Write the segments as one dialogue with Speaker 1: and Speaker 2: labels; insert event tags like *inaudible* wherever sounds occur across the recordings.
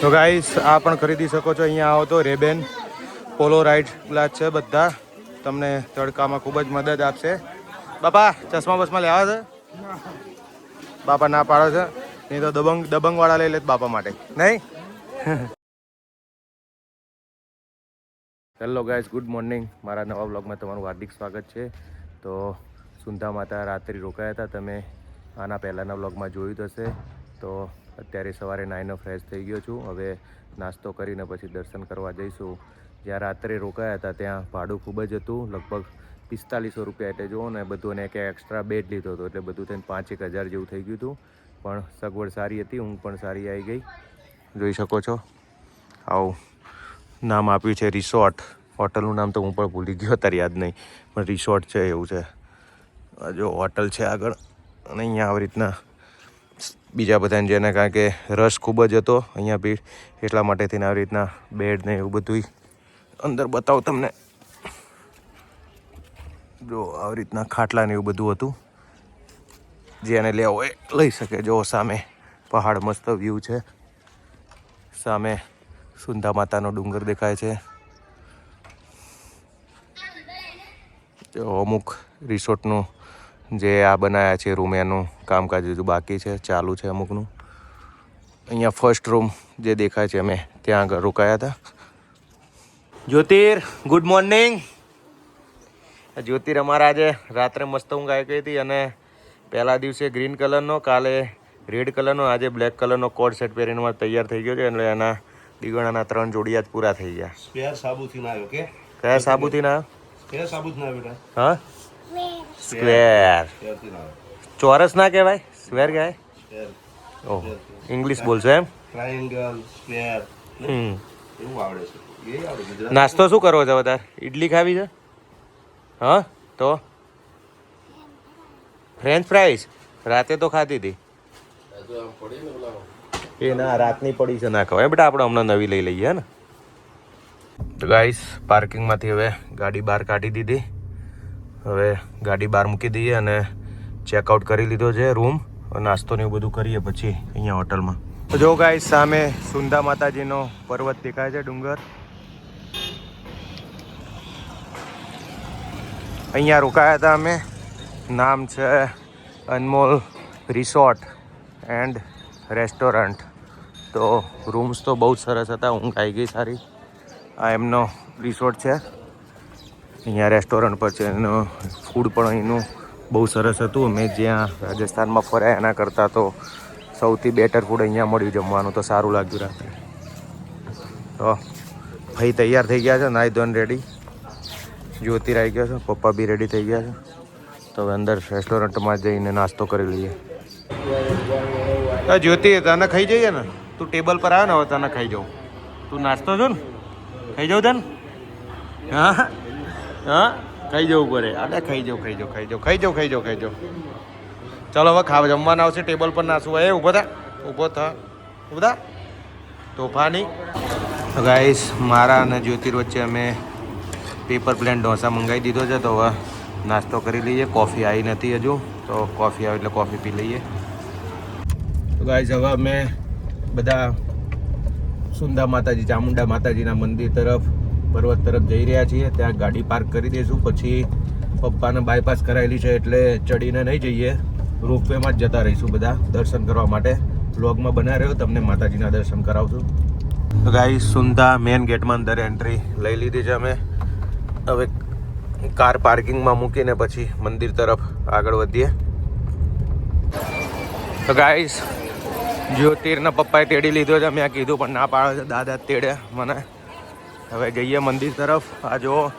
Speaker 1: તો ગાઈસ આ પણ ખરીદી શકો છો. અહીંયા આવો તો રેબેન પોલો રાઇડ ગ્લાસ છે બધા. તમને તડકામાં ખૂબ જ મદદ આપશે. બાપા, ચશ્મા બસમાં લેવા છે? બાપા ના પાડો છે. નહીં તો દબંગ, દબંગવાળા લઈ લે બાપા માટે. નહીં? હેલો ગાઈસ ગુડ મોર્નિંગ મારા નવા બ્લોગમાં તમારું હાર્દિક સ્વાગત છે. તો સુંધા માતા રાત્રિ રોકાયા હતા. તમે આના પહેલાંના બ્લોગમાં જોયું હશે. તો અત્યારે સવારે નાઈનો ફ્રેશ થઈ ગયો છું. હવે નાસ્તો કરીને પછી દર્શન કરવા જઈશું. જ્યાં રાત્રે રોકાયા હતા ત્યાં ભાડું ખૂબ જ હતું. લગભગ પિસ્તાલીસો રૂપિયા એટલે જુઓ ને, બધું એને એક એક્સ્ટ્રા બેડ લીધો હતો એટલે બધું થઈને પાંચ એક હજાર જેવું થઈ ગયું હતું. પણ સગવડ સારી હતી, ઊંઘ પણ સારી આવી ગઈ. જોઈ શકો છો. આવું નામ આપ્યું છે રિસોર્ટ. હોટલનું નામ તો હું પણ ભૂલી ગયો, અત્યારે યાદ નહીં. પણ રિસોર્ટ છે એવું છે. જો હોટલ છે આગળ. અને અહીંયા આવી રીતના બીજા બધાને જેને કારણ કે રસ ખૂબ જ હતો, અહીંયા ભીડ એટલા માટે થઈને આવી રીતના બેડ ને એવું બધું અંદર બતાવું તમને. જો આવી રીતના ખાટલા ને એવું બધું હતું. જેને લેવો હોય લઈ શકે. જો સામે પહાડ મસ્ત વ્યૂ છે. સામે સુંધા માતાનો ડુંગર દેખાય છે. અમુક રિસોર્ટનું જે આ બનાવ્યા છે રૂમ એનું કામકાજ હજુ બાકી છે ચાલુ છે અમુકનું. અહીંયા ફર્સ્ટ રૂમ જે દેખાય છે અમે ત્યાં આગળ રોકાયા હતા. જ્યોતિર ગુડ મોર્નિંગ જ્યોતિર અમારા આજે રાત્રે મસ્ત ઊંઘ આવી ગઈ હતી અને પહેલા દિવસે ગ્રીન કલરનો કાલે રેડ કલરનો આજે બ્લેક કલરનો કોડ સેટ પહેરીને તૈયાર થઈ ગયો છે એટલે એના દીગણાના ત્રણ જોડિયા જ પૂરા થઈ ગયા.
Speaker 2: સ્પેર સાબુથી ના આવ્યો કે?
Speaker 1: કયા સાબુથી ના
Speaker 2: સ્પેર સાબુ જ ના આવ્યો
Speaker 1: હા? સ્ક્વેર ચોરસ ના કહેવાય? સ્ક્વેર કહેવાય? ઓહ. ઇંગ્લિશ બોલશો એમ?
Speaker 2: ટ્રાયંગલ
Speaker 1: હમ.
Speaker 2: એવું આવડે છે.
Speaker 1: નાસ્તો શું કરવો છે વધારે? ઇડલી ખાવી છે? હા? તો? ફ્રેન્ચ ફ્રાઈઝ રાતે તો ખાધી હતી એ ના રાતની પડી છે ના ખવાય. બેટા આપણે હમણાં નવી લઈ લઈએ ને? તો ગાઈસ પાર્કિંગમાંથી હવે ગાડી બહાર કાઢી દીધી. હવે ગાડી બહાર મૂકી દઈએ અને ચેકઆઉટ કરી લીધો છે રૂમ નાસ્તો ને એવું બધું કરીએ પછી અહીંયા હોટલમાં જો ગાય સામે સુંદા માતાજીનો પર્વત દેખાય છે ડુંગર. અહીંયા રોકાયા હતા અમે. નામ છે અનમોલ રિસોર્ટ એન્ડ રેસ્ટોરન્ટ. તો રૂમ્સ તો બહુ સરસ હતા, ઊંઘ આવી ગઈ સારી. આ એમનો રિસોર્ટ છે. અહીંયા રેસ્ટોરન્ટ પર છે એનું ફૂડ પણ અહીંનું બહુ સરસ હતું. અમે જ્યાં રાજસ્થાનમાં ફર્યા એના કરતાં તો સૌથી બેટર ફૂડ અહીંયા મળ્યું જમવાનું. તો સારું લાગ્યું રાત્રે. તો ભાઈ તૈયાર થઈ ગયા છે, નાઈ ધોન રેડી જ્યોતિર આવી ગયો છે, પપ્પા બી રેડી થઈ ગયા છે. તો હવે અંદર રેસ્ટોરન્ટમાં જઈને નાસ્તો કરી લઈએ. જ્યોતિ, તને ખાઈ જઈએ ને? તું ટેબલ પર આવે ને, હવે તને ખાઈ જાઉં. તું નાસ્તો છો ને. ખાઈ જાઉં તને? હા? હા? ખાઈ જવું પડે અરે ખાઈ જો ખાઈ જો ખાઈ જો ખાઈ જો ખાઈ જો ખાઈ જાઉં ચાલો હવે ખાવા જમવાના આવશે, ટેબલ પર નાસું. એ, ઊભો થા ઊભો થા ઊભો થા. તોફાની. ગાઈસ મારા અને જ્યોતિર વચ્ચે અમે પેપર પ્લેન ઢોસા મંગાવી દીધો છે, તો હવે નાસ્તો કરી લઈએ. કોફી આવી નથી હજુ, તો કોફી આવે એટલે કોફી પી લઈએ. તો ગાઈસ હવે અમે બધા સુંદા માતાજી, ચામુંડા માતાજીના મંદિર તરફ પર્વત તરફ જઈ રહ્યા છીએ, ત્યાં ગાડી પાર્ક કરી દઈશું પછી પપ્પાને બાયપાસ કરાયેલી છે એટલે ચડીને નહીં જઈએ. રોપવેમાં જ જતા રહીશું બધા, દર્શન કરવા માટે. બ્લોગમાં બના રહ્યો, તમને માતાજીના દર્શન કરાવશું. તો ગાઈ સુંદા મેન ગેટમાં અંદર એન્ટ્રી લઈ લીધી છે અમે. હવે કાર પાર્કિંગમાં મૂકીને પછી મંદિર તરફ આગળ વધીએ. તો ગાઈસ જ્યોતિરના પપ્પાએ તેડી લીધો છે, મેં કીધું પણ ના પાડે છે, દાદા તેડે મને. હવે જઈએ મંદિર તરફ. આ જો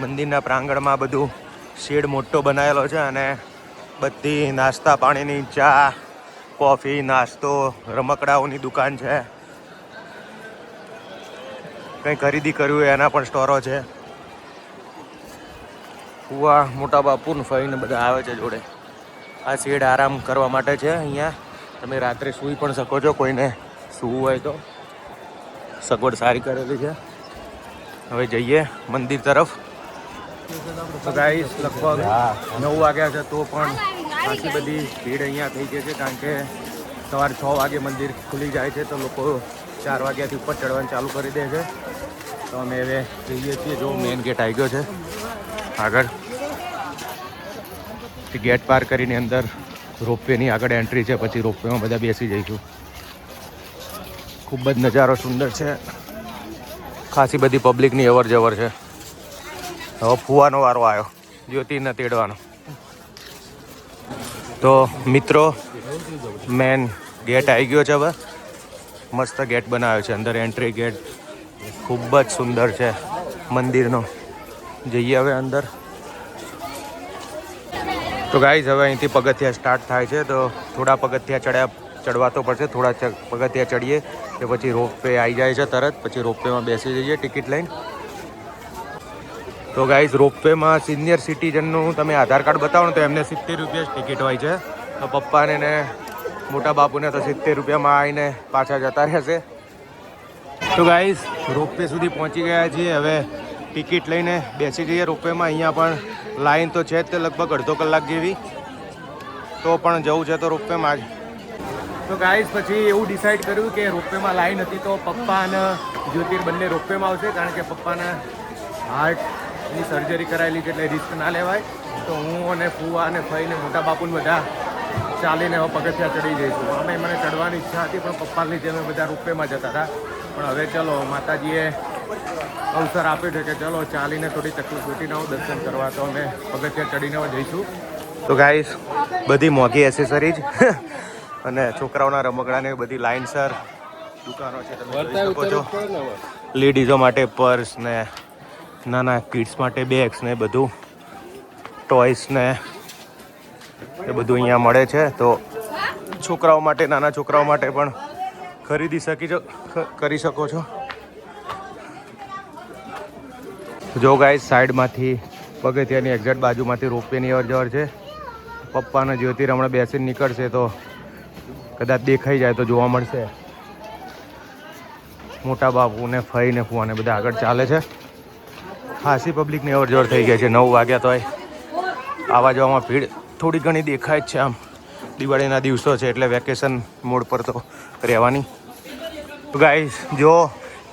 Speaker 1: મંદિરના પ્રાંગણમાં બધું શેડ મોટો બનાવેલો છે અને બધી નાસ્તા પાણીની ચા, કોફી, નાસ્તો, રમકડાઓની દુકાન છે. કંઈ ખરીદી કરવી હોય એના પણ સ્ટોરો છે. કુવા મોટા બાપુ ને બધા આવે છે જોડે. આ શેડ આરામ કરવા માટે છે અહીંયા. તમે રાત્રે સૂઈ પણ શકો છો, કોઈને સૂવું હોય તો. સગવડ સારી કરેલી છે. હવે જઈએ મંદિર તરફ. તો લગભગ નવ વાગ્યા છે તો પણ આટલી બધી ભીડ અહીંયા થઈ ગઈ છે કારણ કે સવારે છ વાગે મંદિર ખુલી જાય છે તો લોકો ચાર વાગ્યાથી ઉપર ચડવાનું ચાલુ કરી દે છે. તો અમે હવે જઈએ છીએ. જો મેઇન ગેટ આવી ગયો છે. આગળ ગેટ પાર કરીને અંદર રોપવેની આગળ એન્ટ્રી છે. પછી રોપવેમાં બધા બેસી જઈશું. ખૂબ જ નજારો સુંદર છે. ખાસી બધી પબ્લિકની અવર જવર છે. હવે ફુવાનો વારો આવ્યો. જ્યોતિને તેડવાનો. તો મિત્રો મેન ગેટ આવી ગયો છે હવે. મસ્ત ગેટ બનાવ્યો છે. અંદર એન્ટ્રી ગેટ ખૂબ જ સુંદર છે મંદિરનો. જઈએ હવે અંદર. તો ગાઈઝ હવે અહીંથી પગથિયા સ્ટાર્ટ થાય છે. તો થોડા પગથિયા ચડ્યા ચડવા તો પડશે, થોડા પગથિયા ચડીએ કે પછી રોપવે આવી જાય છે તરત, પછી રોપવેમાં બેસી જઈએ, ટિકિટ લઈને. તો ગાઈઝ રોપવેમાં સિનિયર સિટીઝનનું તમે આધાર કાર્ડ બતાવો ને તો એમને સિત્તેર રૂપિયા જ ટિકિટ હોય છે. તો પપ્પાને ને મોટા બાપુને તો સિત્તેર રૂપિયામાં આવીને પાછા જતા રહેશે. તો ગાઈઝ રોપવે સુધી પહોંચી ગયા છીએ. હવે ટિકિટ લઈને બેસી જઈએ રોપવેમાં અહીંયા પણ લાઈન તો છે જ તે લગભગ અડધો કલાક જેવી. તો પણ જવું છે તો રોપવેમાં જ. તો ગાઈઝ પછી એવું ડિસાઈડ કર્યું કે રોપવેમાં લાઈન હતી તો પપ્પા અને જ્યોતિર બંને રોપવેમાં આવશે, કારણ કે પપ્પાના હાર્ટની સર્જરી કરાયેલી છે એટલે રિસ્ક ના લેવાય. તો હું અને ફુવા અને ફઈને મોટા બાપુને બધા ચાલીને હવે પગથિયા ચડી જઈશું. અમે મને ચડવાની ઈચ્છા હતી, પણ પપ્પાની જેમ બધા રોપવેમાં જતા હતા. પણ હવે ચલો, માતાજીએ અવસર આપ્યો છે કે ચલો, ચાલીને થોડી તકલીફ ઓછી ના દર્શન કરવા. તો અમે પગથિયા ચડીને જઈશું. તો ગાઈસ બધી મોંઘી એસેસરીજ અને છોકરાઓના રમકડાને બધી લાઇનસર દુકાનો છે તમે જોઈ શકો છો. લેડીઝો માટે પર્સ ને નાના કિડ્સ માટે બેગ્સ ને બધું ટોયસ ને એ બધું અહીંયા મળે છે. તો છોકરાઓ માટે નાના છોકરાઓ માટે પણ ખરીદી શકી છો કરી શકો છો. જો ગાઈઝ સાઈડમાંથી પગથિયાની એક્ઝેક્ટ બાજુમાંથી રોપવેની અવર જવર છે. પપ્પાને જ્યોતિ હમણાં બેસીને નીકળશે તો કદાચ દેખાઈ જાય તો જોવા મળશે. મોટા બાપુ ને ફઈ ને ફુવા બધા આગળ ચાલે છે. ખાસી પબ્લિકની અવરજવર થઈ ગઈ છે. નવ વાગ્યા તોય. આવા જવામાં ભીડ થોડી ઘણી દેખાય જ છે આમ. દિવાળીના દિવસો છે એટલે વેકેશન મોડ પર તો રહેવાની. ગાઈસ જો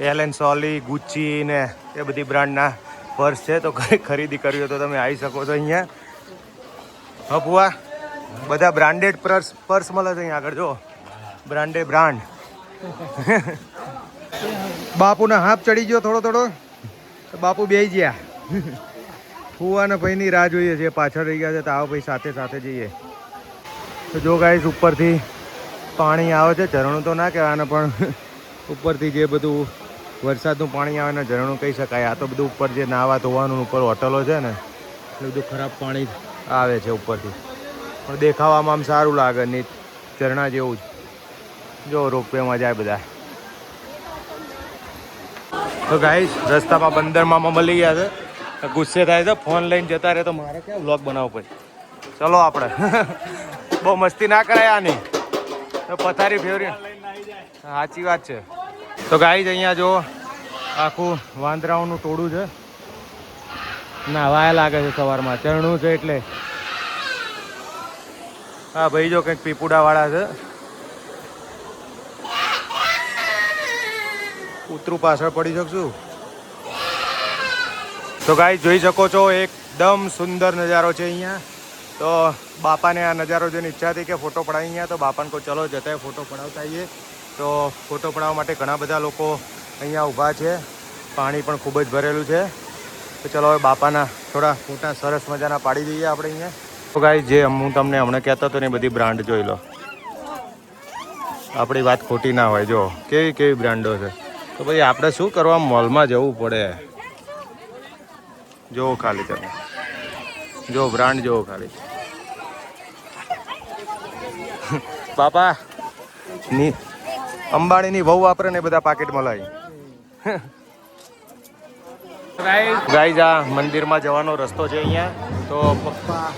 Speaker 1: એલ એન સોલી ગુચ્ચી ને એ બધી બ્રાન્ડના પર્સ છે, તો ખરીદી કરવી હોય તો તમે આવી શકો છો અહીંયા. હા પુઆ બધા બ્રાન્ડેડ પર્સ પર્સ મળે છે અહીંયા આગળ જો બ્રાન્ડેડ બ્રાન્ડ બાપુને હાફ ચડી ગયો થોડો થોડો. તો બાપુ બેસી ગયા. ફુવાને ભાઈની રાહ જોઈએ છે, પાછળ રહી ગયા છે, તો આવો ભાઈ સાથે સાથે જઈએ. તો જો ગાઈશ ઉપરથી પાણી આવે છે, ઝરણું તો ના કહેવાય, પણ ઉપરથી જે બધું વરસાદનું પાણી આવે ને ઝરણું કહી શકાય. આ તો બધું ઉપર જે નાવા ધોવાનું ઉપર હોટલો છે ને, એ બધું ખરાબ પાણી આવે છે ઉપરથી. પણ દેખાવામાં આમ સારું લાગે ને ઝરણા જેવું જ. જો રોપવેમાં જાય બધા. તો ગાઈશ રસ્તામાં બંદરમાં મળી ગયા છે. ગુસ્સે થાય છે, ફોન લઈને જતા રહે તો મારે ક્યાં વ્લોગ બનાવવો પછી ચલો આપણે. *laughs* બહુ મસ્તી ના કરાય આની. તો પથારી ફેવરી. સાચી વાત છે. તો ગાઈસ અહીંયા જો આખું વાંદરાઓનું ટોળું છે. નાવાયા લાગે છે સવારમાં. ચરણું છે એટલે. હા, ભાઈ, જો કંઈક પીપુડા વાળા છે. કૂતરું પાછળ પડી શકશું. તો ગાઈ જોઈ શકો છો, એકદમ સુંદર નજારો છે અહીંયા. તો બાપાને આ નજારો જોઈને ઈચ્છા હતી કે ફોટો પડાવી અહીંયા. તો બાપાને કહો, ચલો જતા ફોટો પડાવતા આવીએ. તો ફોટો પડાવવા માટે ઘણા બધા લોકો અહીંયા ઊભા છે. પાણી પણ ખૂબ જ ભરેલું છે. તો ચલો, હવે બાપાના થોડા ફોટા સરસ મજાના પાડી દઈએ આપણે અહીંયા. ગાઈ જે હું તમને હમણાં કહેતો હતો ને બધી બ્રાન્ડ જોઈ લો. આપણી વાત ખોટી ના હોય, જો. કેવી કેવી બ્રાન્ડો છે. તો પછી આપણે શું કરવા મોલમાં જવું પડે? જોવો ખાલી તમે. જો, બ્રાન્ડ જોવો ખાલી. બાપા, ની અંબાણીની વહુ વાપરે ને બધા પાકેટ મલાઈ. ગાઈ જા મંદિરમાં જવાનો રસ્તો છે અહીંયા. તો પપ્પા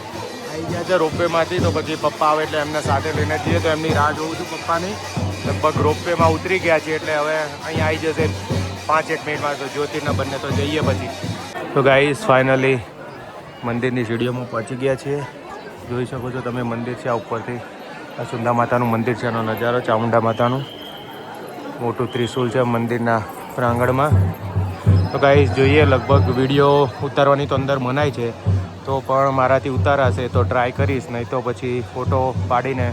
Speaker 1: આવી ગયા છે રોપવેમાંથી, તો પછી પપ્પા આવે એટલે એમને સાથે લઈને જઈએ. તો એમની રાહ જોઉં છું પપ્પાની. લગભગ રોપવેમાં ઉતરી ગયા છે એટલે હવે અહીંયા આવી જશે પાંચ એક મિનિટમાં તો જ્યોતિના બંને તો જઈએ પછી. તો ગાઈઝ ફાઇનલી મંદિરની સીડીઓમાં પહોંચી ગયા છીએ. જોઈ શકો છો તમે મંદિર છે આ ઉપરથી. આ સુંદા માતાનું મંદિર છે, એનો નજારો, ચામુંડા માતાનું. મોટું ત્રિશુલ છે મંદિરના પ્રાંગણમાં. તો ગાઈસ જોઈએ, લગભગ વીડિયો ઉતારવાની તો અંદર મનાય છે. તો પણ મારાથી ઉતારાશે, તો ટ્રાય કરીશ, નહીં તો પછી ફોટો પાડીને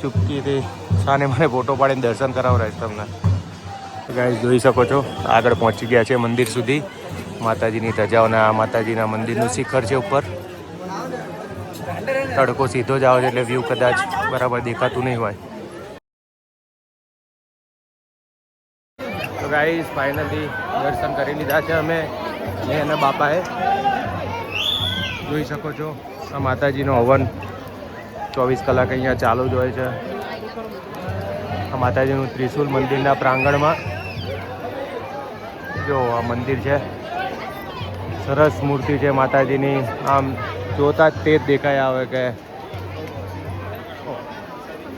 Speaker 1: ચૂપકીથી સાને મને ફોટો પાડીને દર્શન કરાવડાવીશ તમને. ગાઈસ જોઈ શકો છો, આગળ પહોંચી ગયા છે મંદિર સુધી. માતાજીની ધજાઓના, આ માતાજીના મંદિરનું શિખર છે ઉપર. તડકો સીધો જ આવે છે એટલે વ્યૂ કદાચ બરાબર દેખાતું નહીં હોય. તો ગાઈસ ફાઇનલી દર્શન કરી લીધા છે અમે, મેં અને બાપાએ. જોઈ શકો છો. આ માતાજીનો હવન ચોવીસ કલાક અહીંયા ચાલુ જ હોય છે. આ માતાજીનું ત્રિશુલ મંદિરના પ્રાંગણમાં. જો, આ મંદિર છે. સરસ મૂર્તિ છે માતાજીની. આમ જોતા જ તે જ દેખાય આવે કે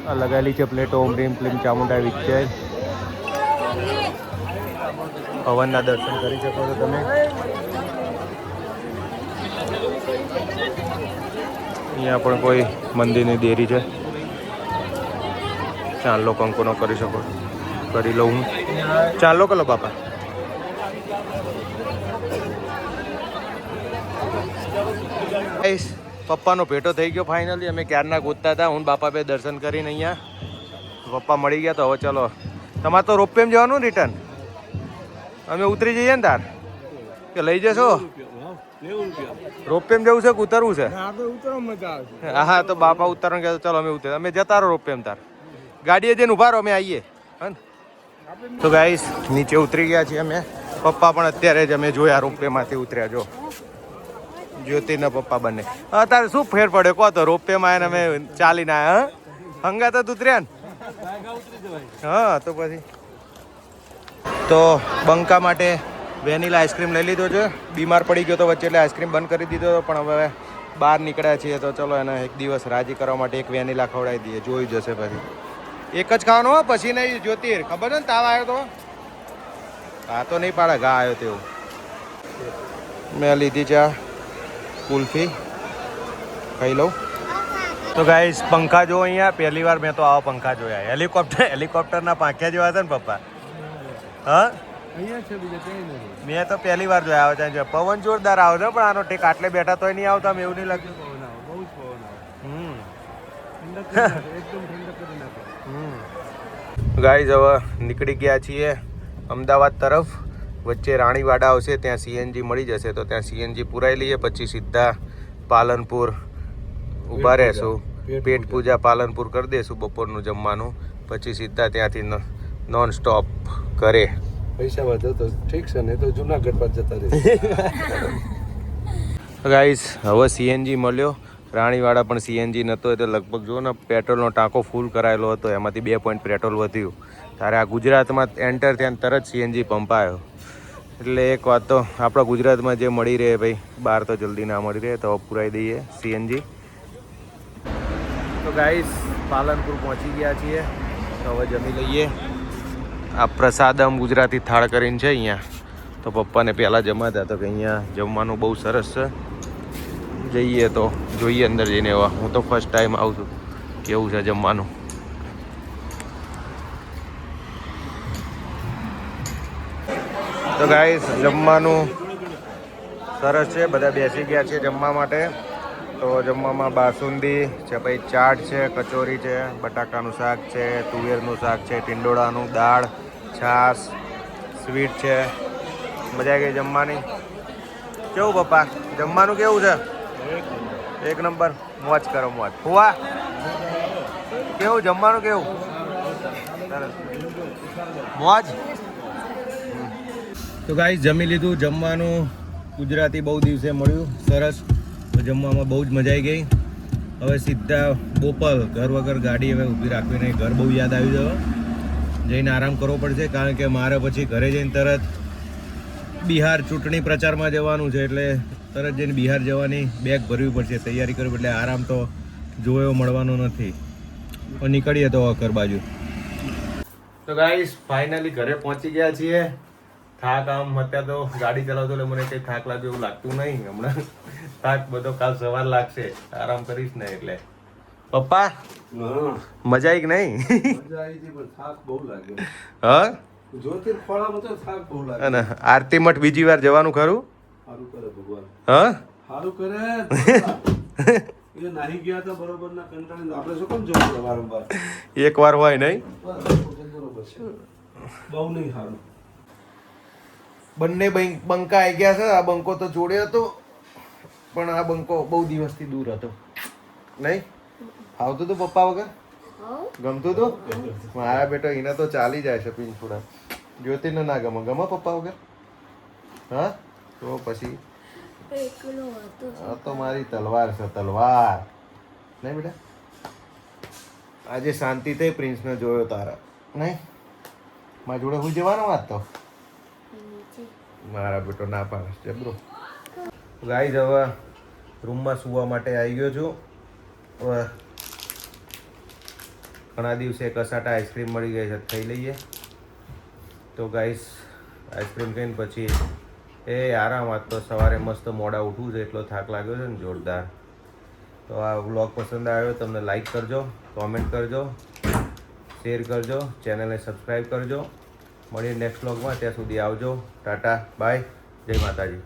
Speaker 1: આ લગાવેલી છે પ્લેટો. ઓમ રીમ ક્લીમ ચામુંડા વિચ્ચે હવનના દર્શન કરી શકો છો તમે. અહીંયા પણ કોઈ મંદિરની દેરી છે. ચાંદલો કંકોનો કરી શકો. કરી લઉં હું. ચાંદલો કરો બાપા. પપ્પાનો ભેટો થઈ ગયો ફાઇનલી અમે ક્યારના ગોતતા હતા. હું બાપા બે દર્શન કરીને અહીંયા. પપ્પા મળી ગયા તો હવે ચલો. તમારે તો રોપવેમ જવાનું રિટર્ન અમે ઉતરી જઈએ ને તાર? કે લઈ જશો? રોપવેમ જવું છે કે ઉતરવું છે? હા હા તો બાપા ઉતારણ કહેતો ચલો અમે ઉતર અમે જતા રહો રોપવેમ તાર. ગાડીએ જઈને ઊભા રહો અમે આવીએ? તો ગાઈસ નીચે ઉતરી ગયા છીએ અમે. પપ્પા પણ અત્યારે જ અમે જોયા રોપવેમાંથી ઉતર્યા જો. જ્યોતિના પપ્પા બંને. અત્યારે તારે શું ફેર પડ્યો? કહો તો રોપવેમાં અમે ચાલીને આવ્યા જ ઉતર્યા ને? હા તો પછી. તો બંકા માટે વેનીલા આઈસ્ક્રીમ લઈ લીધો છે. બીમાર પડી ગયો તો વચ્ચે એટલે આઈસ્ક્રીમ બંધ કરી દીધો હતો, પણ હવે બહાર નીકળ્યા છીએ તો ચલો એને એક દિવસ રાજી કરવા માટે એક વેનીલા ખવડાવી દઈએ, જોઈ જશે પછી. એક જ ખાવાનું હો, પછી નહીં, જ્યોતિર, ખબર છે ને તાવ આવ્યો તો? આ તો નહીં પાડે, ઘા આવ્યો તેવું. મેં લીધી છે કુલ્ફી. ખાઈ લઉં. તો ગાઈસ પંખા જો અહીંયા, પહેલી વાર મેં તો આવા પંખા જોયા. હેલિકોપ્ટર, હેલિકોપ્ટરના પાંખ્યા જેવા હતા ને પપ્પા. હા? મેં તો પહેલી વાર જોયા આવે ત્યાં પવન જોરદાર આવે છે પણ આનો ટેક આટલે બેઠા તોય નહીં આવતા એવું નહીં લાગતું હમ. ગાઈઝ હવે નીકળી ગયા છીએ અમદાવાદ તરફ. વચ્ચે રાણીવાડા આવશે ત્યાં સીએનજી મળી જશે તો ત્યાં સીએનજી પુરાઈ લઈએ પછી સીધા પાલનપુર ઊભા રહેશું. પેટ પૂજા. પાલનપુર કરી દઈશું બપોરનું જમવાનું પછી સીધા ત્યાંથી નોન સ્ટોપ ઘરે.
Speaker 2: પૈસા વધે તો ઠીક છે ને તો જુનાગઢ પર જતા રહે
Speaker 1: ગાઈસ *laughs* હવે સીએનજી મળ્યો. રાણીવાડા પણ સીએનજી નહોતો એટલે લગભગ જો ને, પેટ્રોલનો ટાંકો ફૂલ કરાયેલો હતો, એમાંથી બે પોઈન્ટ પેટ્રોલ વધ્યું. ત્યારે આ ગુજરાતમાં એન્ટર ત્યાં તરત સીએનજી પંપ આવ્યો એટલે એક વાત તો, આપણા ગુજરાતમાં જે મળી રહે ભાઈ બહાર તો જલ્દી ના મળી રહે, તો પુરાઈ દઈએ સીએનજી તો ગાઈસ પાલનપુર પહોંચી ગયા છીએ. તો હવે જમી લઈએ. આ પ્રસાદમ ગુજરાતી થાળ કરીને છે અહીંયા. તો પપ્પાને પહેલાં જમાતા તો કે અહીંયા જમવાનું બહુ સરસ છે. જઈએ તો, જોઈએ અંદર જઈને એવા. હું તો ફર્સ્ટ ટાઈમ આવું છું. કેવું છે જમવાનું? તો ગાઈસ જમવાનું સરસ છે. બધા બેસી ગયા છે જમવા માટે. તો જમવામાં બાસુંદી છે, પછી ચાટ છે, કચોરી છે, બટાકાનું શાક છે, તુવેરનું શાક છે, ટિંડોળાનું દાળ છાશ, સ્વીટ છે, મજા ગઈ જમવાની. કેવું પપ્પા? જમવાનું કેવું છે? એક નંબર. મોજ કરો, મોજ. ફુવા? કેવું, જમવાનું કેવું? મોજ? તો ગાઈસ, જમી લીધું, જમવાનું ગુજરાતી બહુ દિવસે મળ્યું. સરસ. જમવામાં બહુ જ મજા આવી ગઈ. હવે સીધા બોપલ, ઘર વગર ગાડી હવે ઊભી રાખવી નહીં. ઘર બહુ યાદ આવી ગયો. જઈને આરામ કરવો પડશે, કારણ કે મારે પછી ઘરે જઈને તરત બિહાર ચૂંટણી પ્રચારમાં જવાનું છે, એટલે તરત જઈને બિહાર જવાની બેગ ભરવી પડશે, તૈયારી કરવી, એટલે આરામ તો જોયો, મળવાનો નથી. પણ નીકળીએ તો અકર બાજુ. તો ગાઈસ ફાઇનલી ઘરે પહોંચી ગયા છીએ. થાક આમ અત્યારે તો ગાડી ચલાવતો, એટલે મને કંઈ થાક લાગે એવું લાગતું નહીં. હમણાં થાક બધો કાલ સવાર લાગશે. આરામ કરીશ ને એટલે. પપ્પા? મજા આવી કે નહીં?
Speaker 2: મજા આવી હતી પણ થાક બહુ લાગ્યો.
Speaker 1: હા?
Speaker 2: જ્યોતિર ખોળામાં તો થાક બહુ લાગ્યો.
Speaker 1: અને આરતી મઠ બીજી વાર જવાનું ખરું?
Speaker 2: સારું કરે ભગવાન.
Speaker 1: હા?
Speaker 2: સારું કરે એ નાહી ગયા હતા બરોબર ના કંટાળીને આપણે શું કેમ જવું વારંવાર?
Speaker 1: એક વાર હોય નહીં?
Speaker 2: બરોબર છે. બહુ નહીં સારું.
Speaker 1: બંને બંક- બંકા આવી ગયા છે. આ બંકો તો જોડે હતો પણ આ બંકો બહુ દિવસથી દૂર હતો. નહીં? આવતું તું પપ્પા વગર? ગમતું તું મારા બેટો એને તો ચાલી જાય છે પિંછોડા જ્યોતિને ના ગમે. ગમે પપ્પા વગર? હા? તો પછી? આ તો મારી તલવાર છે તલવાર. નહીં બેટા? આજે શાંતિ થઈ પ્રિન્સને જોયો તારા. નહીં? મારા જોડે હું જવાનો વાત તો? મારા બેટો ના પાડે છે બ્રો ગાઈ જવા રૂમમાં સૂવા માટે આવી ગયો છું. હવે ઘણા દિવસે કસાટા આઈસ્ક્રીમ મળી ગઈ છે, ખાઈ લઈએ. તો ગાઈસ આઈસ્ક્રીમ ખાઈને પછી એ આરામ આજ તો સવારે મસ્ત મોડા ઉઠવું છે, એટલો થાક લાગ્યો છે ને જોરદાર. તો આ વ્લોગ પસંદ આવ્યો તમને લાઈક કરજો કોમેન્ટ કરજો શેર કરજો ચેનલને સબસ્ક્રાઈબ કરજો. મળીએ નેક્સ્ટ વ્લોગમાં ત્યાં સુધી આવજો. ટાટા બાય જય માતાજી.